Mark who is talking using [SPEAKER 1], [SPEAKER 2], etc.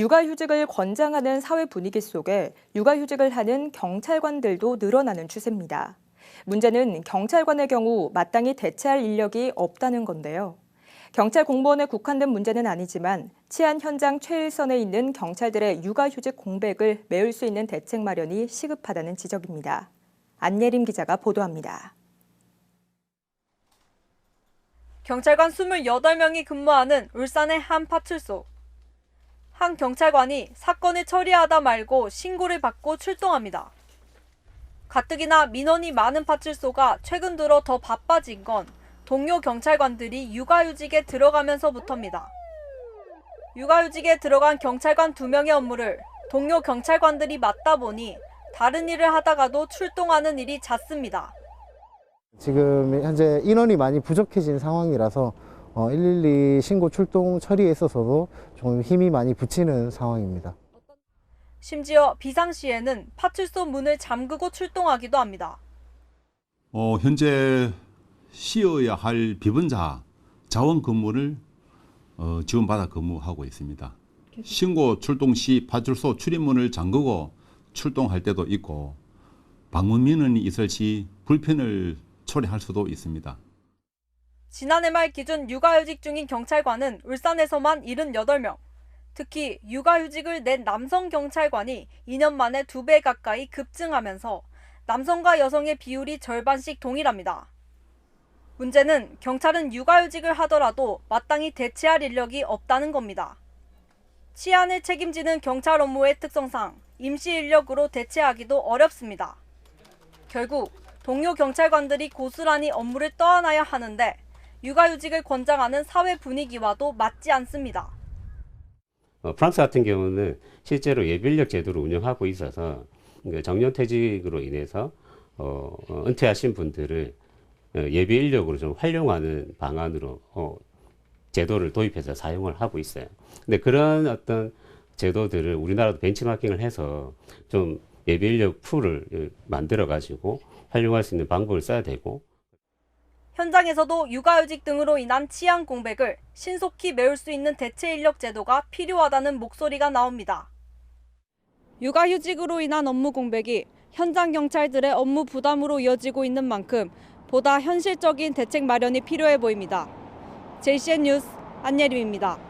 [SPEAKER 1] 육아휴직을 권장하는 사회 분위기 속에 육아휴직을 하는 경찰관들도 늘어나는 추세입니다. 문제는 경찰관의 경우 마땅히 대체할 인력이 없다는 건데요. 경찰 공무원에 국한된 문제는 아니지만 치안 현장 최일선에 있는 경찰들의 육아휴직 공백을 메울 수 있는 대책 마련이 시급하다는 지적입니다. 안예림 기자가 보도합니다.
[SPEAKER 2] 경찰관 28명이 근무하는 울산의 한 파출소. 한 경찰관이 사건을 처리하다 말고 신고를 받고 출동합니다. 가뜩이나 민원이 많은 파출소가 최근 들어 더 바빠진 건 동료 경찰관들이 육아휴직에 들어가면서부터입니다. 육아휴직에 들어간 경찰관 2명의 업무를 동료 경찰관들이 맡다 보니 다른 일을 하다가도 출동하는 일이 잦습니다.
[SPEAKER 3] 지금 현재 인원이 많이 부족해진 상황이라서 어, 112 신고 출동 처리에 있어서도 좀 힘이 많이 붙이는 상황입니다.
[SPEAKER 2] 심지어 비상시에는 파출소 문을 잠그고 출동하기도 합니다.
[SPEAKER 4] 어, 현재 쉬어야 할 비번자 자원 근무를 어, 지원받아 근무하고 있습니다. 신고 출동 시 파출소 출입문을 잠그고 출동할 때도 있고 방문 민원이 있을 시 불편을 초래할 수도 있습니다.
[SPEAKER 2] 지난해 말 기준 육아휴직 중인 경찰관은 울산에서만 78명. 특히 육아휴직을 낸 남성 경찰관이 2년 만에 2배 가까이 급증하면서 남성과 여성의 비율이 절반씩 동일합니다. 문제는 경찰은 육아휴직을 하더라도 마땅히 대체할 인력이 없다는 겁니다. 치안을 책임지는 경찰 업무의 특성상 임시 인력으로 대체하기도 어렵습니다. 결국 동료 경찰관들이 고스란히 업무를 떠안아야 하는데 육아휴직을 권장하는 사회 분위기와도 맞지 않습니다.
[SPEAKER 5] 어, 프랑스 같은 경우는 실제로 예비인력 제도를 운영하고 있어서 그 정년퇴직으로 인해서 어, 어, 은퇴하신 분들을 어, 예비 인력으로 좀 활용하는 방안으로 어, 제도를 도입해서 사용을 하고 있어요. 근데 그런 어떤 제도들을 우리나라도 벤치마킹을 해서 좀 예비 인력 풀을 만들어 가지고 활용할 수 있는 방법을 써야 되고
[SPEAKER 2] 현장에서도 육아휴직 등으로 인한 치안 공백을 신속히 메울 수 있는 대체 인력 제도가 필요하다는 목소리가 나옵니다. 육아휴직으로 인한 업무 공백이 현장 경찰들의 업무 부담으로 이어지고 있는 만큼 보다 현실적인 대책 마련이 필요해 보입니다. JCN 뉴스 안예림입니다.